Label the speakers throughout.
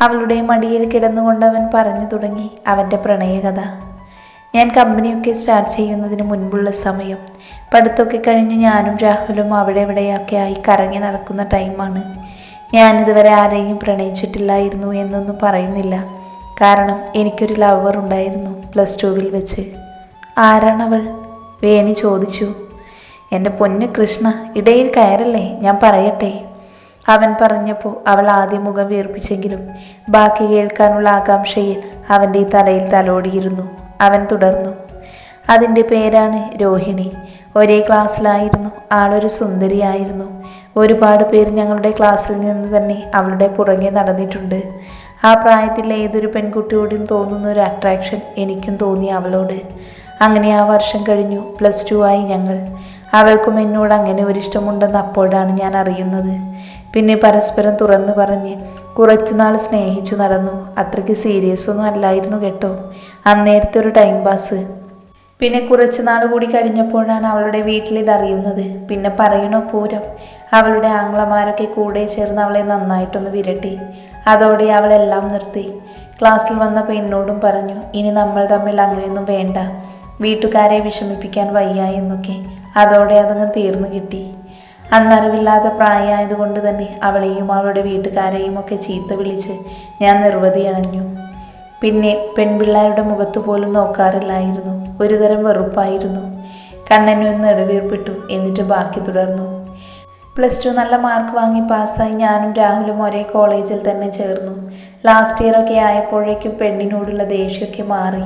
Speaker 1: അവളുടെ മടിയിൽ കിടന്നുകൊണ്ട് അവൻ പറഞ്ഞു തുടങ്ങി അവന്റെ പ്രണയകഥ. ഞാൻ കമ്പനിയൊക്കെ സ്റ്റാർട്ട് ചെയ്യുന്നതിന് മുൻപുള്ള സമയം. പഠിത്തമൊക്കെ കഴിഞ്ഞ് ഞാനും രാഹുലും അവിടെ ഇവിടെയൊക്കെ ആയി കറങ്ങി നടക്കുന്ന ടൈമാണ് ഞാനിതുവരെ ആരെയും പ്രണയിച്ചിട്ടില്ലായിരുന്നു എന്നൊന്നും പറയുന്നില്ല. കാരണം എനിക്കൊരു ലവർ ഉണ്ടായിരുന്നു പ്ലസ് ടുവിൽ വെച്ച്. ആരാണവൾ വേണി ചോദിച്ചു. എന്റെ പൊന്ന് കൃഷ്ണ ഇടയിൽ കയറല്ലേ? ഞാൻ പറയട്ടെ. അവൻ പറഞ്ഞപ്പോൾ അവൾ ആദ്യം മുഖം വീർപ്പിച്ചെങ്കിലും ബാക്കി കേൾക്കാനുള്ള ആകാംക്ഷയിൽ അവന്റെ തലയിൽ തലോടിയിരുന്നു. അവൻ തുടർന്നു അതിന്റെ പേരാണ് രോഹിണി. ഒരേ ക്ലാസ്സിലായിരുന്നു. ആളൊരു സുന്ദരിയായിരുന്നു. ഒരുപാട് പേർ ഞങ്ങളുടെ ക്ലാസ്സിൽ നിന്ന് തന്നെ അവളുടെ പുറകെ നടന്നിട്ടുണ്ട്. ആ പ്രായത്തിൽ ഏതൊരു പെൺകുട്ടിയോടും തോന്നുന്ന ഒരു അട്രാക്ഷൻ എനിക്കും തോന്നി അവളോട്. അങ്ങനെ ആ വർഷം കഴിഞ്ഞു. പ്ലസ് ടു ആയി ഞങ്ങൾ. അവൾക്കും എന്നോട് അങ്ങനെ ഒരു ഇഷ്ടമുണ്ടെന്ന് അപ്പോഴാണ് ഞാൻ അറിയുന്നത്. പിന്നെ പരസ്പരം തുറന്നു പറഞ്ഞ് കുറച്ചുനാൾ സ്നേഹിച്ചു നടന്നു. അത്രയ്ക്ക് സീരിയസ് ഒന്നും അല്ലായിരുന്നു കേട്ടോ. അന്നേരത്തെ ഒരു ടൈം പാസ് പിന്നെ കുറച്ച് നാൾ കൂടി കഴിഞ്ഞപ്പോഴാണ് അവളുടെ വീട്ടിൽ ഇതറിയുന്നത്. പിന്നെ പറയണോ പൂരം? അവളുടെ ആംഗ്ലമാരൊക്കെ കൂടെ ചേർന്ന് അവളെ നന്നായിട്ടൊന്ന് വിരട്ടി. അതോടെ അവളെല്ലാം നിർത്തി. ക്ലാസ്സിൽ വന്നപ്പോൾ എന്നോടും പറഞ്ഞു ഇനി നമ്മൾ തമ്മിൽ അങ്ങനെയൊന്നും വേണ്ട. വീട്ടുകാരെ വിഷമിപ്പിക്കാൻ വയ്യ എന്നൊക്കെ. അതോടെ അതങ്ങ് തീർന്നു കിട്ടി. അന്നറിവില്ലാത്ത പ്രായമായതുകൊണ്ട് തന്നെ അവളെയും അവളുടെ വീട്ടുകാരെയും ഒക്കെ ചീത്ത വിളിച്ച് ഞാൻ നിർവധി അണഞ്ഞു. പിന്നെ പെൺപിള്ളേരുടെ മുഖത്ത് പോലും നോക്കാറില്ലായിരുന്നു. ഒരുതരം വെറുപ്പായിരുന്നു. കണ്ണനു എന്ന് ഇടവീർപ്പിട്ടു. എന്നിട്ട് ബാക്കി തുടർന്നു. പ്ലസ് ടു നല്ല മാർക്ക് വാങ്ങി പാസ്സായി ഞാനും രാഹുലും ഒരേ കോളേജിൽ തന്നെ ചേർന്നു. ലാസ്റ്റ് ഇയർ ഒക്കെ ആയപ്പോഴേക്കും പെണ്ണിനോടുള്ള ദേഷ്യമൊക്കെ മാറി.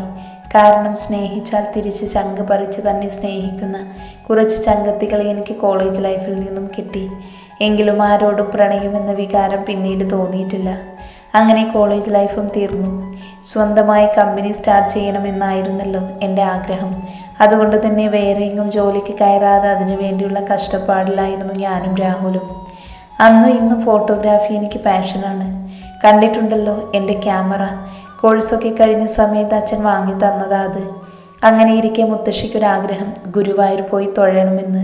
Speaker 1: കാരണം സ്നേഹിച്ചാൽ തിരിച്ച് ചങ്ക് പറിച്ച് തന്നെ സ്നേഹിക്കുന്ന കുറച്ച് ചങ്കത്തികൾ എനിക്ക് കോളേജ് ലൈഫിൽ നിന്നും കിട്ടി. എങ്കിലും ആരോടും പ്രണയമെന്ന വികാരം പിന്നീട് തോന്നിയിട്ടില്ല. അങ്ങനെ കോളേജ് ലൈഫും തീർന്നു. സ്വന്തമായി കമ്പനി സ്റ്റാർട്ട് ചെയ്യണമെന്നായിരുന്നല്ലോ എന്റെ ആഗ്രഹം. അതുകൊണ്ട് തന്നെ വേറെ എങ്ങും ജോലിക്ക് കയറാതെ അതിനു വേണ്ടിയുള്ള കഷ്ടപ്പാടിലായിരുന്നു ഞാനും രാഹുലും. അന്നും ഇന്നും ഫോട്ടോഗ്രാഫി എനിക്ക് പാഷനാണ് കണ്ടിട്ടുണ്ടല്ലോ എന്റെ ക്യാമറ കോഴ്സൊക്കെ കഴിഞ്ഞ സമയത്ത് അച്ഛൻ വാങ്ങി തന്നതാ അത്. അങ്ങനെ ഇരിക്കെ മുത്തശ്ശിക്കൊരാഗ്രഹം ഗുരുവായൂർ പോയി തൊഴണമെന്ന്.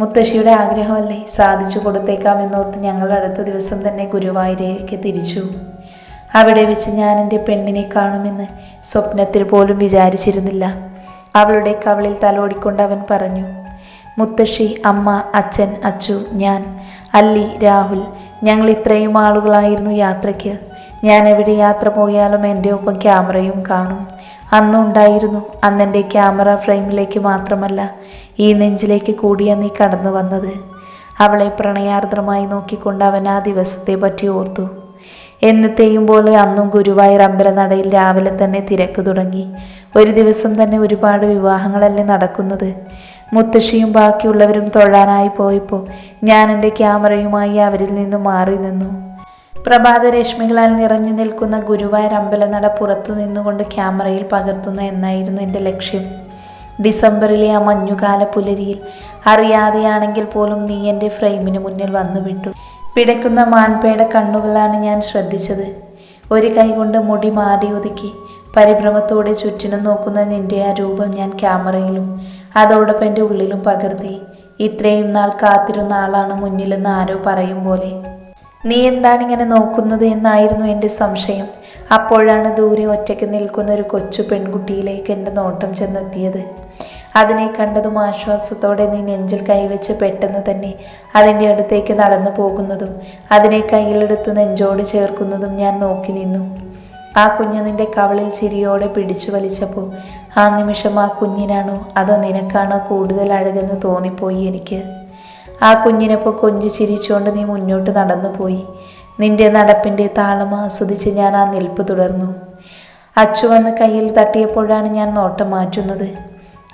Speaker 1: മുത്തശ്ശിയുടെ ആഗ്രഹമല്ലേ സാധിച്ചു കൊടുത്തേക്കാമെന്നോർത്ത് ഞങ്ങൾ അടുത്ത ദിവസം തന്നെ ഗുരുവായൂരേക്ക് തിരിച്ചു. അവിടെ വെച്ച് ഞാൻ എന്റെ പെണ്ണിനെ കാണുമെന്ന് സ്വപ്നത്തിൽ പോലും വിചാരിച്ചിരുന്നില്ല. അവളുടെ കവളിൽ തലോടിക്കൊണ്ട് അവൻ പറഞ്ഞു മുത്തശ്ശി അമ്മ അച്ഛൻ അച്ചു ഞാൻ അല്ലി രാഹുൽ ഞങ്ങൾ ഇത്രയും ആളുകളായിരുന്നു യാത്രയ്ക്ക്. ഞാൻ എവിടെ യാത്ര പോയാലും എന്റെ ഒപ്പം ക്യാമറയും കാണും. അന്നുണ്ടായിരുന്നു. അന്നെന്റെ ക്യാമറ ഫ്രെയിമിലേക്ക് മാത്രമല്ല ഈ നെഞ്ചിലേക്ക് കൂടിയ നീ കടന്നു വന്നത്. അവളെ പ്രണയാർദ്രമായി നോക്കിക്കൊണ്ട് അവൻ ആ ദിവസത്തെ പറ്റി ഓർത്തു. എന്നത്തെയും പോലെ അന്നും ഗുരുവായൂർ അമ്പലനടയിൽ രാവിലെ തന്നെ തിരക്ക് തുടങ്ങി. ഒരു ദിവസം തന്നെ ഒരുപാട് വിവാഹങ്ങളല്ലേ നടക്കുന്നത്. മുത്തശ്ശിയും ബാക്കിയുള്ളവരും തൊഴാനായി പോയപ്പോൾ ഞാൻ എന്റെ ക്യാമറയുമായി അവരിൽ നിന്ന് മാറി നിന്നു. പ്രഭാത രശ്മികളാൽ നിറഞ്ഞു നിൽക്കുന്ന ഗുരുവായൂർ അമ്പലനട പുറത്തു നിന്നുകൊണ്ട് ക്യാമറയിൽ പകർത്തുന്ന എന്നായിരുന്നു എന്റെ ലക്ഷ്യം. ഡിസംബറിലെ ആ മഞ്ഞുകാല പുലരിയിൽ അറിയാതെയാണെങ്കിൽ പോലും നീ എന്റെ ഫ്രെയിമിന് മുന്നിൽ വന്നു വിട്ടു പിടയ്ക്കുന്ന മാൻപേട കണ്ണുകളാണ് ഞാൻ ശ്രദ്ധിച്ചത്. ഒരു കൈകൊണ്ട് മുടി മാടി ഒതുക്കി പരിഭ്രമത്തോടെ ചുറ്റിനും നോക്കുന്ന നിന്റെ ആ രൂപം ഞാൻ ക്യാമറയിലും അതോടൊപ്പം എന്റെ ഉള്ളിലും പകർത്തി. ഇത്രയും നാൾ കാത്തിരുന്ന ആളാണ് മുന്നിലെന്ന് ആരോ പറയും പോലെ. നീ എന്താണ് ഇങ്ങനെ നോക്കുന്നത് എന്നായിരുന്നു എന്റെ സംശയം. അപ്പോഴാണ് ദൂരെ ഒറ്റയ്ക്ക് നിൽക്കുന്ന ഒരു കൊച്ചു പെൺകുട്ടിയിലേക്ക് എന്റെ നോട്ടം ചെന്നെത്തിയത്. അതിനെ കണ്ടതും ആശ്വാസത്തോടെ നീ നെഞ്ചിൽ കൈവച്ച് പെട്ടെന്ന് തന്നെ അതിന്റെ അടുത്തേക്ക് നടന്നു പോകുന്നതും അതിനെ കയ്യിലെടുത്ത് നെഞ്ചോട് ചേർക്കുന്നതും ഞാൻ നോക്കി നിന്നു. ആ കുഞ്ഞ് നിന്റെ കവളിൽ ചിരിയോടെ പിടിച്ചു വലിച്ചപ്പോൾ ആ നിമിഷം ആ കുഞ്ഞിനാണോ അതോ നിനക്കാണോ കൂടുതൽ അഴകെന്ന് തോന്നിപ്പോയി എനിക്ക്. ആ കുഞ്ഞിനൊപ്പം കൊഞ്ചി ചിരിച്ചുകൊണ്ട് നീ മുന്നോട്ട് നടന്നു പോയി. നിന്റെ നടപ്പിന്റെ താളം ആസ്വദിച്ച് ഞാൻ ആ നിൽപ്പ് തുടർന്നു. അച്ചു വന്ന് കയ്യിൽ തട്ടിയപ്പോഴാണ് ഞാൻ നോട്ടം മാറ്റുന്നത്.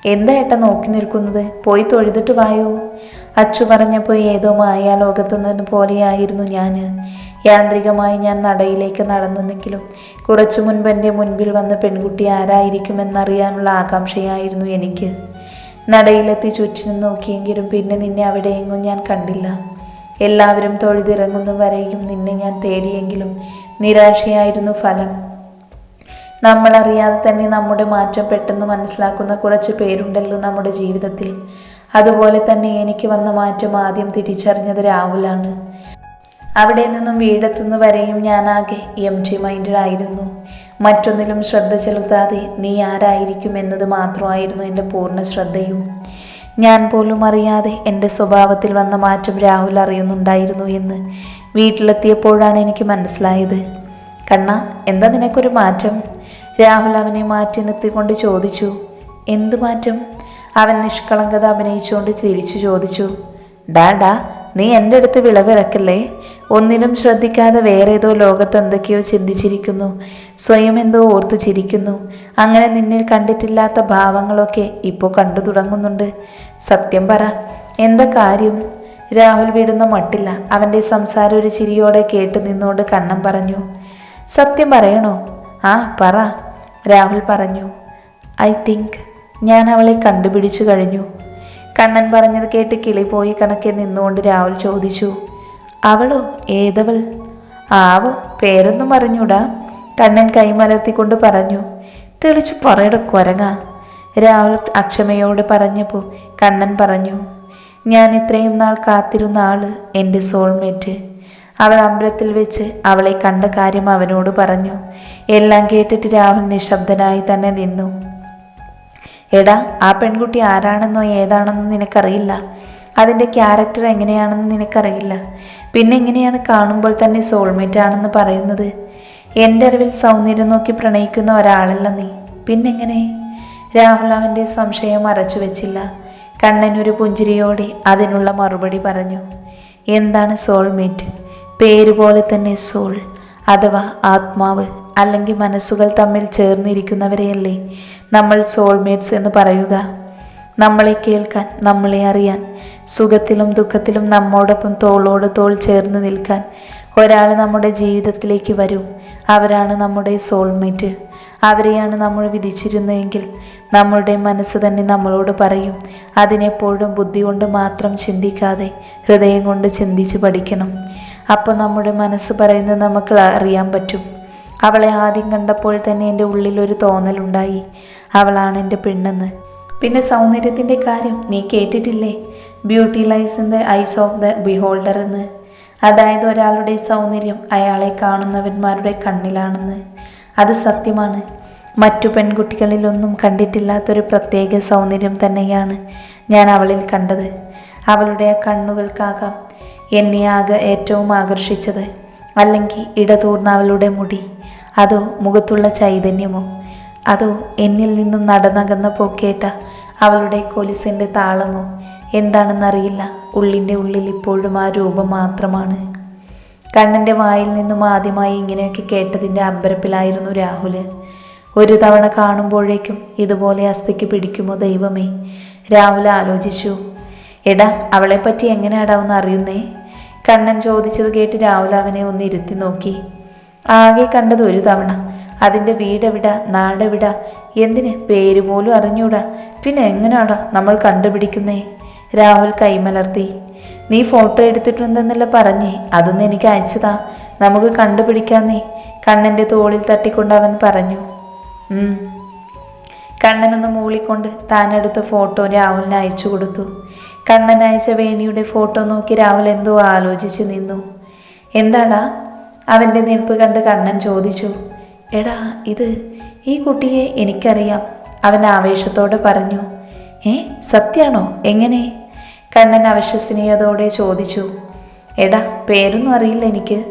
Speaker 1: എന്താ ഏട്ട നോക്കി നിൽക്കുന്നത്? പോയി തൊഴുതിട്ട് വായോ? അച്ചു പറഞ്ഞപ്പോൾ ഏതോ മായ ലോകത്തുനിന്ന് പോലെയായിരുന്നു ഞാൻ യാന്ത്രികമായി ഞാൻ നടയിലേക്ക് നടന്നെങ്കിലും കുറച്ചു മുൻപ് എന്റെ മുൻപിൽ വന്ന പെൺകുട്ടി ആരായിരിക്കുമെന്നറിയാനുള്ള ആകാംക്ഷയായിരുന്നു എനിക്ക്. നടയിലെത്തി ചുറ്റിനും നോക്കിയെങ്കിലും പിന്നെ നിന്നെ അവിടെയെങ്ങും ഞാൻ കണ്ടില്ല. എല്ലാവരും തൊഴുതിറങ്ങുന്നു വരെയും നിന്നെ ഞാൻ തേടിയെങ്കിലും നിരാശയായിരുന്നു ഫലം. നമ്മളറിയാതെ തന്നെ നമ്മുടെ മാറ്റം പെട്ടെന്ന് മനസ്സിലാക്കുന്ന കുറച്ച് പേരുണ്ടല്ലോ നമ്മുടെ ജീവിതത്തിൽ. അതുപോലെ തന്നെ എനിക്ക് വന്ന മാറ്റം ആദ്യം തിരിച്ചറിഞ്ഞത് രാഹുലാണ്. അവിടെ നിന്നും വീടെത്തുന്നവരെയും ഞാനാകെ എം ജി മൈൻഡഡ് ആയിരുന്നു. മറ്റൊന്നിലും ശ്രദ്ധ ചെലുത്താതെ നീ ആരായിരിക്കും എന്നത് മാത്രമായിരുന്നു എന്റെ പൂർണ ശ്രദ്ധയും. ഞാൻ പോലും അറിയാതെ എന്റെ സ്വഭാവത്തിൽ വന്ന മാറ്റം രാഹുൽ അറിയുന്നുണ്ടായിരുന്നു എന്ന് വീട്ടിലെത്തിയപ്പോഴാണ് എനിക്ക് മനസ്സിലായത്. കണ്ണ എന്താ നിനക്കൊരു മാറ്റം? രാഹുൽ അവനെ മാറ്റി നിർത്തിക്കൊണ്ട് ചോദിച്ചു. എന്ത് മാറ്റം? അവൻ നിഷ്കളങ്കത അഭിനയിച്ചുകൊണ്ട് ചിരിച്ചു ചോദിച്ചു. ഡാ ഡാ നീ എന്റെ അടുത്ത് വിളവിറക്കല്ലേ? ഒന്നിനും ശ്രദ്ധിക്കാതെ വേറെ ഏതോ ലോകത്ത് എന്തൊക്കെയോ ചിന്തിച്ചിരിക്കുന്നു. സ്വയം എന്തോ ഓർത്തു ചിരിക്കുന്നു. അങ്ങനെ നിന്നിൽ കണ്ടിട്ടില്ലാത്ത ഭാവങ്ങളൊക്കെ ഇപ്പോൾ കണ്ടു തുടങ്ങുന്നുണ്ട്. സത്യം പറ എന്താ കാര്യം? രാഹുൽ വിടുന്ന മട്ടില്ല. അവന്റെ സംസാരം ഒരു ചിരിയോടെ കേട്ട് നിന്നോട് കണ്ണം പറഞ്ഞു. സത്യം പറയണോ? ആ പറ രാഹുൽ പറഞ്ഞു. ഐ തിങ്ക് ഞാൻ അവളെ കണ്ടുപിടിച്ചു കഴിഞ്ഞു. കണ്ണൻ പറഞ്ഞത് കേട്ട് കിളി പോയി കണക്കെ നിന്നുകൊണ്ട് രാഹുൽ ചോദിച്ചു അവളോ? ഏതവൾ? ആവോ. പേരൊന്നും അറിഞ്ഞൂടാ. കണ്ണൻ കൈമലർത്തിക്കൊണ്ട് പറഞ്ഞു തെളിച്ചു പറയട കൊരങ്ങ. രാഹുൽ അക്ഷമയോട് പറഞ്ഞപ്പോൾ കണ്ണൻ പറഞ്ഞു ഞാൻ ഇത്രയും നാൾ കാത്തിരുന്ന ആൾ എന്റെ സോൾമേറ്റ്. അവൾ അമ്പലത്തിൽ വെച്ച് അവളെ കണ്ട കാര്യം അവനോട് പറഞ്ഞു എല്ലാം കേട്ടിട്ട് രാഹുൽ നിശബ്ദനായി തന്നെ നിന്നു. എടാ ആ പെൺകുട്ടി ആരാണെന്നോ ഏതാണെന്നോ നിനക്കറിയില്ല. അതിന്റെ ക്യാരക്ടർ എങ്ങനെയാണെന്ന് നിനക്കറിയില്ല. പിന്നെ എങ്ങനെയാണ് കാണുമ്പോൾ തന്നെ സോൾമേറ്റ് ആണെന്ന് പറയുന്നത്? എന്റെ അറിവിൽ സൗന്ദര്യം നോക്കി പ്രണയിക്കുന്ന ഒരാളല്ല നീ. പിന്നെങ്ങനെ? രാഹുൽ അവന്റെ സംശയം മറച്ചു വെച്ചില്ല. കണ്ണൻ ഒരു പുഞ്ചിരിയോടെ അതിനുള്ള മറുപടി പറഞ്ഞു. എന്താണ് സോൾമേറ്റ് പേര് പോലെ തന്നെ സോൾ അഥവാ ആത്മാവ്. അല്ലെങ്കിൽ മനസ്സുകൾ തമ്മിൽ ചേർന്നിരിക്കുന്നവരെയല്ലേ? നമ്മൾ സോൾമേറ്റ്സ് എന്ന് പറയുക. നമ്മളെ കേൾക്കാൻ നമ്മളെ അറിയാൻ സുഖത്തിലും ദുഃഖത്തിലും നമ്മോടൊപ്പം തോളോട് തോൾ ചേർന്ന് നിൽക്കാൻ ഒരാൾ നമ്മുടെ ജീവിതത്തിലേക്ക് വരും. അവരാണ് നമ്മുടെ സോൾമേറ്റ് അവരെയാണ് നമ്മൾ വിധിച്ചിരുന്നതെങ്കിൽ നമ്മളുടെ മനസ്സ് തന്നെ നമ്മളോട് പറയും. അതിനെപ്പോഴും ബുദ്ധി കൊണ്ട് മാത്രം ചിന്തിക്കാതെ ഹൃദയം കൊണ്ട് ചിന്തിച്ച് പഠിക്കണം. അപ്പോൾ നമ്മുടെ മനസ്സ് പറയുന്നത് നമുക്ക് അറിയാൻ പറ്റും. അവളെ ആദ്യം കണ്ടപ്പോൾ തന്നെ എന്റെ ഉള്ളിൽ ഒരു തോന്നലുണ്ടായി. അവളാണ് എന്റെ പെണ്ണെന്ന്. പിന്നെ സൗന്ദര്യത്തിന്റെ കാര്യം നീ കേട്ടിട്ടില്ലേ? Beauty lies in the eyes of the beholder എന്ന്. അതായത് ഒരാളുടെ സൗന്ദര്യം അയാളെ കാണുന്നവന്മാരുടെ കണ്ണിലാണെന്ന്. അത് സത്യമാണ്. മറ്റു പെൺകുട്ടികളിലൊന്നും കണ്ടിട്ടില്ലാത്തൊരു പ്രത്യേക സൗന്ദര്യം തന്നെയാണ് ഞാൻ അവളിൽ കണ്ടത്. അവളുടെ ആ കണ്ണുകൾക്കാകാം എന്നെ ആകെ ഏറ്റവും ആകർഷിച്ചത്. അല്ലെങ്കിൽ ഇടതൂർന്ന അവളുടെ മുടി. അതോ മുഖത്തുള്ള ചൈതന്യമോ? അതോ എന്നിൽ നിന്നും നടന്നകന്ന പോക്കേട്ട അവളുടെ കൊലുസിന്റെ താളമോ? എന്താണെന്നറിയില്ല. ഉള്ളിന്റെ ഉള്ളിൽ ഇപ്പോഴും ആ രൂപം മാത്രമാണ്. കണ്ണന്റെ വായിൽ നിന്നും ആദ്യമായി ഇങ്ങനെയൊക്കെ കേട്ടതിന്റെ അമ്പരപ്പിലായിരുന്നു രാഹുൽ ഒരു തവണ കാണുമ്പോഴേക്കും ഇതുപോലെ അസ്ഥിക്ക് പിടിക്കുമോ ദൈവമേ? രാഹുൽ ആലോചിച്ചു. എടാ അവളെപ്പറ്റി എങ്ങനെയാടാ ഒന്ന് അറിയുന്നേ? കണ്ണൻ ചോദിച്ചത് കേട്ട് രാഹുൽ അവനെ ഒന്ന് ഇരുത്തി നോക്കി. ആകെ കണ്ടത് ഒരു തവണ. അതിന്റെ വീടെവിട നാടെവിട? എന്തിന്? പേര് പോലും അറിഞ്ഞൂടാ. പിന്നെ എങ്ങനെയാടാ നമ്മൾ കണ്ടുപിടിക്കുന്നേ? രാഹുൽ കൈമലർത്തി. നീ ഫോട്ടോ എടുത്തിട്ടുണ്ടെന്നല്ല പറഞ്ഞേ? അതൊന്നും എനിക്ക് അയച്ചതാ നമുക്ക് കണ്ടുപിടിക്കാന്നേ. കണ്ണന്റെ തോളിൽ തട്ടിക്കൊണ്ട് അവൻ പറഞ്ഞു. കണ്ണനൊന്ന് മൂളിക്കൊണ്ട് താനെടുത്ത ഫോട്ടോ രാഹുലിന് അയച്ചു കൊടുത്തു. കണ്ണൻ അയച്ച വേണിയുടെ ഫോട്ടോ നോക്കി രാഹുൽ എന്തോ ആലോചിച്ച് നിന്നു. എന്താടാ? അവന്റെ നിൽപ്പ് കണ്ട് കണ്ണൻ ചോദിച്ചു എടാ ഇത് ഈ കുട്ടിയെ എനിക്കറിയാം അവൻ ആവേശത്തോടെ പറഞ്ഞു. ഏ സത്യാണോ? എങ്ങനെ? കണ്ണൻ അവിശ്വസനീയതോടെ ചോദിച്ചു. എടാ പേരൊന്നും അറിയില്ല എനിക്ക്.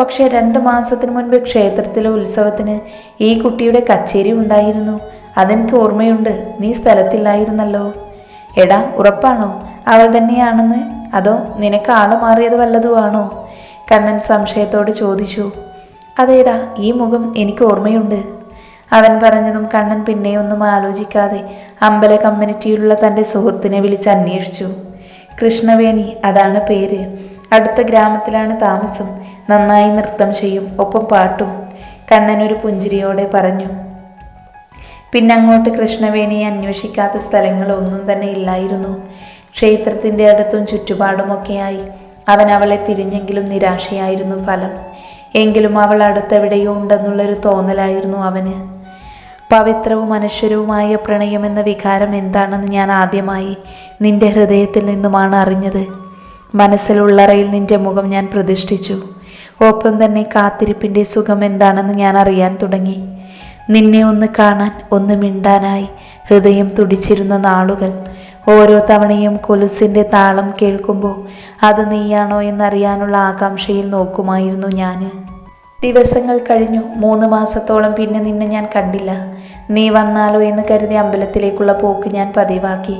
Speaker 1: പക്ഷേ രണ്ട് മാസത്തിന് മുൻപ് ക്ഷേത്രത്തിലെ ഉത്സവത്തിന് ഈ കുട്ടിയുടെ കച്ചേരി ഉണ്ടായിരുന്നു. അതെനിക്ക് ഓർമ്മയുണ്ട്. നീ സ്ഥലത്തില്ലായിരുന്നല്ലോ. എടാ ഉറപ്പാണോ? അവൾ തന്നെയാണെന്ന്? അതോ നിനക്ക് ആൾ മാറിയത് വല്ലതുമാണോ കണ്ണൻ സംശയത്തോട് ചോദിച്ചു അതേടാ ഈ മുഖം എനിക്ക് ഓർമ്മയുണ്ട്. അവൻ പറഞ്ഞതും കണ്ണൻ പിന്നെയൊന്നും ആലോചിക്കാതെ അമ്പല കമ്മ്യൂണിറ്റിയിലുള്ള തന്റെ സുഹൃത്തിനെ വിളിച്ച് അന്വേഷിച്ചു. കൃഷ്ണവേണി അതാണ് പേര്. അടുത്ത ഗ്രാമത്തിലാണ് താമസം. നന്നായി നൃത്തം ചെയ്യും ഒപ്പം പാട്ടും. കണ്ണൻ ഒരു പുഞ്ചിരിയോടെ പറഞ്ഞു പിന്നെ അങ്ങോട്ട് കൃഷ്ണവേണിയെ അന്വേഷിക്കാത്ത സ്ഥലങ്ങളൊന്നും തന്നെ ഇല്ലായിരുന്നു. ക്ഷേത്രത്തിന്റെ അടുത്തും ചുറ്റുപാടുമൊക്കെയായി. അവൻ അവളെ തിരിഞ്ഞെങ്കിലും നിരാശയായിരുന്നു ഫലം. എങ്കിലും അവൾ അടുത്തെവിടെയോ ഉണ്ടെന്നുള്ളൊരു തോന്നലായിരുന്നു അവന്. പവിത്രവും മനുഷ്യരവുമായ പ്രണയം എന്ന വികാരം എന്താണെന്ന് ഞാൻ ആദ്യമായി നിന്റെ ഹൃദയത്തിൽ നിന്നുമാണ് അറിഞ്ഞത്. മനസ്സിലുള്ളറയിൽ നിന്റെ മുഖം ഞാൻ പ്രതിഷ്ഠിച്ചു. ഒപ്പം തന്നെ കാത്തിരിപ്പിന്റെ സുഖം എന്താണെന്ന് ഞാൻ അറിയാൻ തുടങ്ങി. നിന്നെ ഒന്ന് കാണാൻ ഒന്ന് മിണ്ടാനായി ഹൃദയം തുടിച്ചിരുന്ന നാളുകൾ. ഓരോ തവണയും കൊലുസിന്റെ താളം കേൾക്കുമ്പോൾ അത് നീയാണോ എന്നറിയാനുള്ള ആകാംക്ഷയിൽ നോക്കുമായിരുന്നു ഞാൻ ദിവസങ്ങൾ കഴിഞ്ഞു. മൂന്ന് മാസത്തോളം പിന്നെ നിന്നെ ഞാൻ കണ്ടില്ല. നീ വന്നാലോ എന്ന് കരുതി അമ്പലത്തിലേക്കുള്ള പോക്ക് ഞാൻ പതിവാക്കി.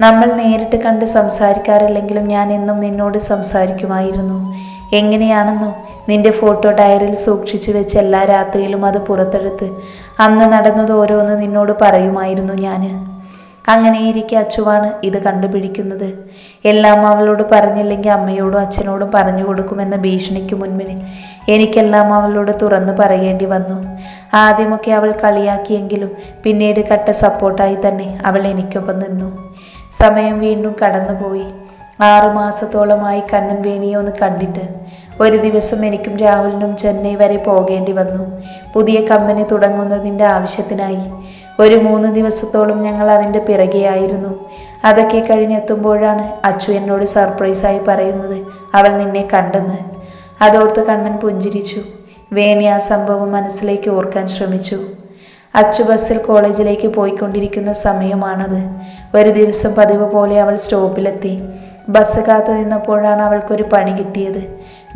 Speaker 1: നമ്മൾ നേരിട്ട് കണ്ട് സംസാരിക്കാറില്ലെങ്കിലും ഞാൻ എന്നും നിന്നോട് സംസാരിക്കുമായിരുന്നു. എങ്ങനെയാണെന്നോ നിന്റെ ഫോട്ടോ ഡയറിയിൽ സൂക്ഷിച്ചു വെച്ച് എല്ലാ രാത്രിയിലും അത് പുറത്തെടുത്ത് അന്ന് നടന്നത് ഓരോന്ന് നിന്നോട് പറയുമായിരുന്നു ഞാൻ അങ്ങനെയിരിക്കെ അച്ചുവാണ് ഇത് കണ്ടുപിടിക്കുന്നത്. എല്ലാം അവളോട് പറഞ്ഞില്ലെങ്കിൽ അമ്മയോടും അച്ഛനോടും പറഞ്ഞു കൊടുക്കുമെന്ന ഭീഷണിക്ക് മുൻപിൽ എനിക്കെല്ലാം അവളോട് തുറന്നു പറയേണ്ടി വന്നു. ആദ്യമൊക്കെ അവൾ കളിയാക്കിയെങ്കിലും പിന്നീട് കട്ട സപ്പോർട്ടായി തന്നെ അവൾ എനിക്കൊപ്പം നിന്നു. സമയം വീണ്ടും കടന്നുപോയി. ആറു മാസത്തോളമായി കണ്ണൻ വേണിയെ ഒന്ന് കണ്ടിട്ട് ഒരു ദിവസം എനിക്കും രാഹുലിനും ചെന്നൈ വരെ പോകേണ്ടി വന്നു. പുതിയ കമ്പനി തുടങ്ങുന്നതിന്റെ ആവശ്യത്തിനായി ഒരു മൂന്ന് ദിവസത്തോളം ഞങ്ങൾ അതിന്റെ പിറകെയായിരുന്നു അതൊക്കെ കഴിഞ്ഞെത്തുമ്പോഴാണ് അച്ചു എന്നോട് സർപ്രൈസായി പറയുന്നത്. അവൾ നിന്നെ കണ്ടെന്ന്. അതോർത്ത് കണ്ണൻ പുഞ്ചിരിച്ചു. വേണി ആ സംഭവം മനസ്സിലേക്ക് ഓർക്കാൻ ശ്രമിച്ചു. അച്ചു ബസ്സിൽ കോളേജിലേക്ക് പോയിക്കൊണ്ടിരിക്കുന്ന സമയമാണത്. ഒരു ദിവസം പതിവ് പോലെ അവൾ സ്റ്റോപ്പിലെത്തി. ബസ് കാത്തു നിന്നപ്പോഴാണ് അവൾക്കൊരു പണി കിട്ടിയത്.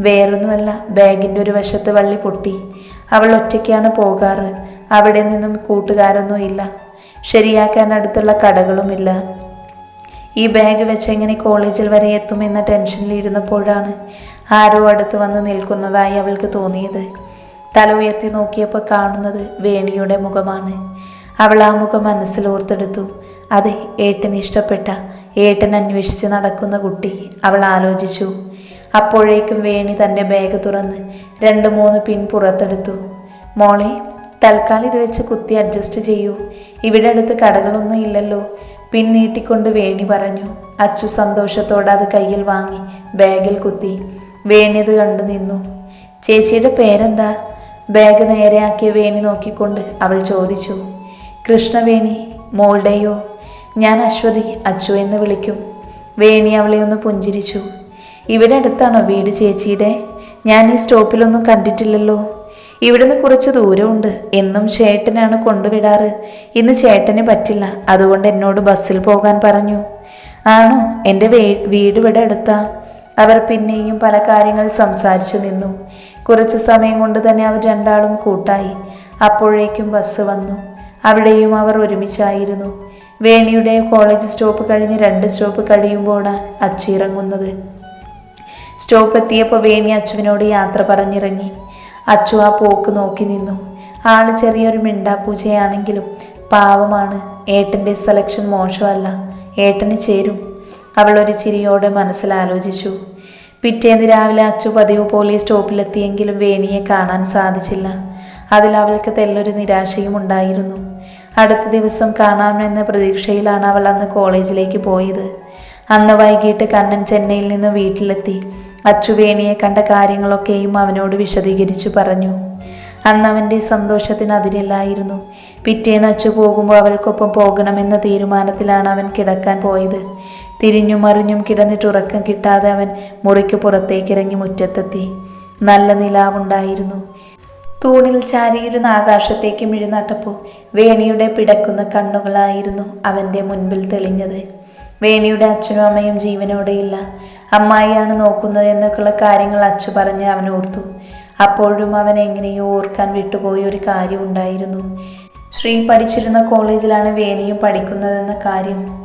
Speaker 1: വേറൊന്നുമല്ല ബാഗിന്റെ ഒരു വശത്ത് വള്ളി പൊട്ടി. അവൾ ഒറ്റയ്ക്കാണ് പോകാറ്. അവിടെ നിന്നും കൂട്ടുകാരൊന്നും ഇല്ല. ശരിയാക്കാൻ അടുത്തുള്ള കടകളുമില്ല ഈ ബാഗ് വെച്ച് എങ്ങനെ കോളേജിൽ വരെ എത്തുമെന്ന ടെൻഷനിലിരുന്നപ്പോഴാണ് ആരോ അടുത്ത് വന്ന് നിൽക്കുന്നതായി അവൾക്ക് തോന്നിയത്. തല ഉയർത്തി നോക്കിയപ്പോൾ കാണുന്നത് വേണിയുടെ മുഖമാണ്. അവൾ ആ മുഖം മനസ്സിൽ ഓർത്തെടുത്തു. അതെ ഏട്ടൻ ഇഷ്ടപ്പെട്ട ഏട്ടൻ അന്വേഷിച്ച് നടക്കുന്ന കുട്ടി അവൾ ആലോചിച്ചു. അപ്പോഴേക്കും വേണി തന്റെ ബാഗ് തുറന്ന് രണ്ട് മൂന്ന് പിൻ പുറത്തെടുത്തു. മോളെ തൽക്കാലം ഇത് വെച്ച് കുത്തി അഡ്ജസ്റ്റ് ചെയ്യൂ. ഇവിടെ അടുത്ത് കടകളൊന്നും ഇല്ലല്ലോ. പിൻ നീട്ടിക്കൊണ്ട് വേണി പറഞ്ഞു. അച്ചു സന്തോഷത്തോടെ അത് കയ്യിൽ വാങ്ങി ബാഗിൽ കുത്തി. വേണിയത് കണ്ടു നിന്നു. ചേച്ചിയുടെ പേരെന്താ? ബാഗ് നേരെയാക്കിയ വേണി നോക്കിക്കൊണ്ട് അവൾ ചോദിച്ചു. കൃഷ്ണവേണി മോളുടെയോ? ഞാൻ അശ്വതി അച്ചു എന്ന് വിളിക്കും. വേണി അവളെ ഒന്ന് പുഞ്ചിരിച്ചു. ഇവിടെ അടുത്താണോ വീട് ചേച്ചിയുടെ? ഞാൻ ഈ സ്റ്റോപ്പിലൊന്നും കണ്ടിട്ടില്ലല്ലോ. ഇവിടുന്ന് കുറച്ച് ദൂരമുണ്ട്. എന്നും ചേട്ടനാണ് കൊണ്ടുവിടാറ്. ഇന്ന് ചേട്ടന് പറ്റില്ല. അതുകൊണ്ട് എന്നോട് ബസ്സിൽ പോകാൻ പറഞ്ഞു. ആണോ? എന്റെ വീട് ഇവിടെ അടുത്താ. അവർ പിന്നെയും പല കാര്യങ്ങൾ സംസാരിച്ചു നിന്നു. കുറച്ച് സമയം കൊണ്ട് തന്നെ അവർ രണ്ടാളും കൂട്ടായി. അപ്പോഴേക്കും ബസ് വന്നു. അവിടെയും അവർ ഒരുമിച്ചായിരുന്നു. വേണിയുടെ കോളേജ് സ്റ്റോപ്പ് കഴിഞ്ഞ് രണ്ട് സ്റ്റോപ്പ് കഴിയുമ്പോഴാണ് അച്ചിറങ്ങുന്നത് സ്റ്റോപ്പ് എത്തിയപ്പോൾ വേണി അച്ചുവിനോട് യാത്ര പറഞ്ഞിറങ്ങി. അച്ചു ആ പോക്ക് നോക്കി നിന്നു. ആൾ ചെറിയൊരു മിണ്ടാപൂജയാണെങ്കിലും പാവമാണ്. ഏട്ടന്റെ സെലക്ഷൻ മോശമല്ല. ഏട്ടന് ചേരും. അവൾ ഒരു ചിരിയോടെ മനസ്സിലാലോചിച്ചു പിറ്റേന്ന് രാവിലെ അച്ചു പതിവ് പോലെ സ്റ്റോപ്പിലെത്തിയെങ്കിലും വേണിയെ കാണാൻ സാധിച്ചില്ല. അതിൽ അവൾക്ക് തെല്ലൊരു നിരാശയും ഉണ്ടായിരുന്നു. അടുത്ത ദിവസം കാണാമെന്ന പ്രതീക്ഷയിലാണ് അവൾ അന്ന് കോളേജിലേക്ക് പോയത്. അന്ന് വൈകിട്ട് കണ്ണൻ ചെന്നൈയിൽ നിന്ന് വീട്ടിലെത്തി. അച്ചുവേണിയെ കണ്ട കാര്യങ്ങളൊക്കെയും അവനോട് വിശദീകരിച്ചു പറഞ്ഞു. അന്ന് അവന്റെ സന്തോഷത്തിന് അതിരില്ലായിരുന്നു. പിറ്റേന്ന് അച്ചു പോകുമ്പോൾ അവൾക്കൊപ്പം പോകണമെന്ന തീരുമാനത്തിലാണ് അവൻ കിടക്കാൻ പോയത്. തിരിഞ്ഞും മറിഞ്ഞും കിടന്നിട്ട് ഉറക്കം കിട്ടാതെ അവൻ മുറിക്ക് പുറത്തേക്കിറങ്ങി മുറ്റത്തെത്തി. നല്ല നിലാവുണ്ടായിരുന്നു. തൂണിൽ ചാരിയിരുന്ന ആകാശത്തേക്ക് മിഴുന്നട്ടപ്പോൾ വേണിയുടെ പിടക്കുന്ന കണ്ണുകളായിരുന്നു അവന്റെ മുൻപിൽ തെളിഞ്ഞത്. വേണിയുടെ അച്ഛനും അമ്മയും ജീവനോടെയില്ല. അമ്മായിയാണ് നോക്കുന്നത് എന്നൊക്കെയുള്ള കാര്യങ്ങൾ അച്ചു പറഞ്ഞ് അവൻ ഓർത്തു. അപ്പോഴും അവൻ എങ്ങനെയോ ഓർക്കാൻ വിട്ടുപോയ ഒരു കാര്യം ഉണ്ടായിരുന്നു. ശ്രീ പഠിച്ചിരുന്ന കോളേജിലാണ് വേനയും പഠിക്കുന്നതെന്ന കാര്യം.